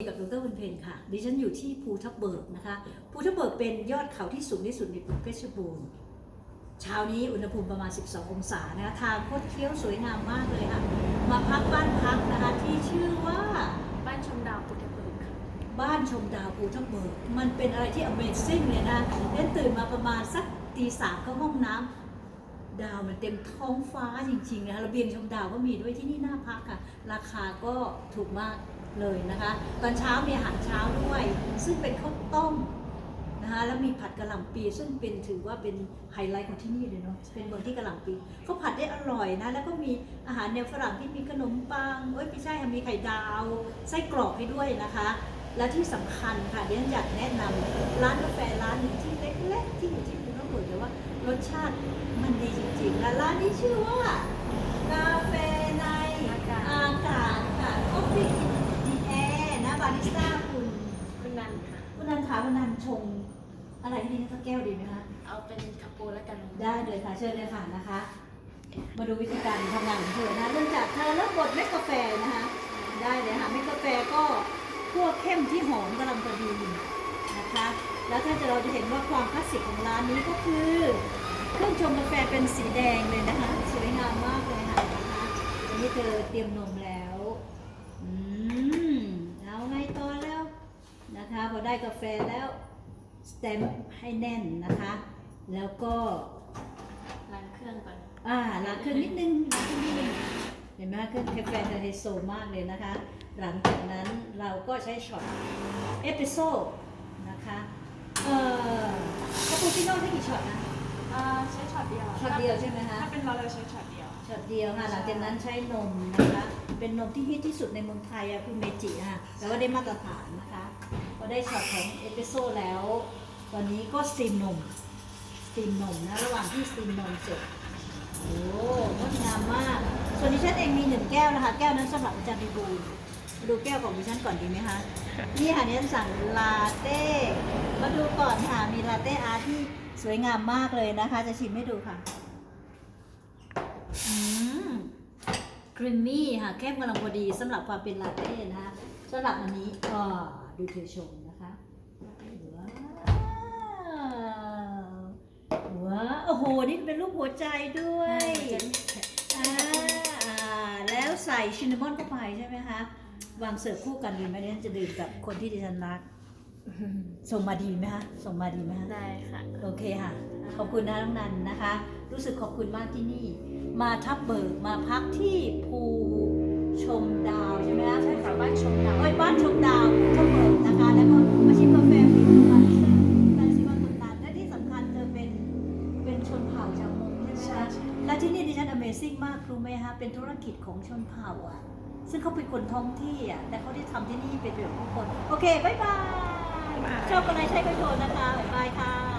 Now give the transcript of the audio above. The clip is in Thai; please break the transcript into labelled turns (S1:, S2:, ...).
S1: กับดรวันเพนค่ะ ดิฉันอยู่ที่ภูทับเบิกนะคะ ภูทับเบิกเป็นยอดเขาที่สูงที่สุดในเพชรบูรณ์ เช้านี้อุณหภูมิประมาณ 12 องศานะคะ ทางคดเคี้ยวสวยงามมากเลยค่ะ มาพักบ้านพักนะคะที่ชื่อว่า
S2: บ้านชมดาวพุทธเบิกค่ะ
S1: บ้านชมดาวภูทับเบิก มันเป็นอะไรที่ Amazing เลยนะเล่นตื่นมาประมาณสักตีสามเข้าห้องน้ำดาวมันเต็มท้องฟ้าจริงๆนะคะระเบียงชมดาวก็มีด้วยที่นี่น่าพักค่ะ ราคาก็ถูกมาก เลยนะคะ ตอนเช้ามีอาหารเช้าด้วย ซึ่งเป็นข้าวต้มนะคะแล้วมีผัดกะหล่ำปี ซึ่งเป็นถือว่าเป็นไฮไลท์ของที่นี่เลยเนาะเป็นเมืองที่กะหล่ำปีเขาผัดได้อร่อยนะแล้วก็มีอาหารแนวฝรั่งที่มีขนมปังเอ้ยไม่ใช่มีไข่ดาวไส้กรอกให้ด้วยนะคะ และที่สำคัญค่ะเดี๋ยวฉันอยากแนะนำร้านกาแฟร้านหนึ่งที่เล็กๆที่อยู่ที่ภูทับเบิกแต่ว่ารสชาติมันดีจริงๆและร้านนี้ชื่อว่ากาแฟในอากาศค่ะ Coffee in the air นะบาริสต้าคุณ
S2: คุณนันค่ะ
S1: คุณนันขาคุณนันชงอะไรที่นี่สักแก้วดีไหมคะ
S2: เอาเป็นคาโปแล้วกัน
S1: ได้เลยค่ะเชิญเลยค่ะนะคะ มาดูวิธีการทำงานของเธอนะเริ่มจากเธอเริ่มบดเม็ดกาแฟนะคะได้เลยค่ะเม็ดกาแฟก็คั่วเข้มที่หอมกำลังพอดีนะคะ แล้วถ้าจะเราจะเห็นว่าความคลาสสิกของร้านนี้ก็คือเครื่องชงกาแฟเป็นสีแดงเลยนะคะสวยงามมากเลยค่ะนะคะอันนี้เธอเตรียมนมแล้วอืมเอาไงต่อแล้วนะคะพอ ได้กาแฟแล้วสเต็มให้แน่นนะคะ แล้วก็
S2: ล้างเครื่องก่อน
S1: อ่าล้างเครื่องนิดนึงล้างเครื่องนิดนึงเห็นไหมคะเครื่องกาแฟเธอไฮโซมากเลยนะคะ หลังจากนั้นเราก็ใช้ช็อตเอสเปรสโซ่นะคะเอ่อคาปูชิโน่ใช้กี่ช็อตนะ
S2: อ่าใช้ช็อตเดียว
S1: ช็อตเดียวใช่ไหมคะ
S2: ถ้าเป็นเราเราใช้ช็อตเดียว
S1: ช็อตเดียวค่ะหลังจากนั้นใช้นมนะคะ เป็นนมที่ฮิตที่สุดในเมืองไทยอะคือเมจิค่ะแต่ว่าได้มาตรฐานนะคะ พอได้ช็อตของเอสเปรสโซ่แล้ว ตอนนี้ก็สตรีมนมสตรีมนมนะ ระหว่างที่สตรีมนมเสร็จ โอ้งดงามมาก ส่วนดิฉันเองมีหนึ่งแก้วนะคะ แก้วนั้นสำหรับอาจารย์พิบูลมาดูแก้วของดิฉันก่อนดีไหมคะ นี่ค่ะดิฉันสั่งลาเต้ มาดูก่อนค่ะ มีลาเต้อาร์ที่สวยงามมากเลยนะคะ จะชิมให้ดูค่ะ อืมครีมมี่ค่ะ เข้มกำลังพอดีสำหรับความเป็นลาเต้นะคะสำหรับอันนี้ก็ ดูเธอชมนะคะว้าวว้าวโอ้โห นี่เป็นรูปหัวใจด้วยอ่าอ่าแล้วใส่ชินนามอนเข้าไปใช่ไหมคะ วางเสิร์ฟคู่กันดีไหมเนี่ยจะดื่มกับคนที่ดิฉันรัก ส่งมาดีไหมคะ ส่งมาดีไหมคะ
S2: ได้ค่ะ
S1: โอเคค่ะ ขอบคุณนะน้องนันนะคะ รู้สึกขอบคุณมากที่นี่ มาทับเบิกมาพักที่ภูชมดาวใช่ไหมคะ
S2: ใช่ค่ะบ้านชมดาว
S1: เอ้ยบ้านชมดาว ดิฉัน Amazing มากรู้ไหมคะเป็นธุรกิจของชนเผ่าอะ ซึ่งเขาเป็นคนท้องที่อะแต่เขาได้ทำที่นี่เป็นประโยชน์ทุกคน โอเคบ๊ายบายชอบอะไรใช้ก็โชว์นะคะบ๊ายบายค่ะ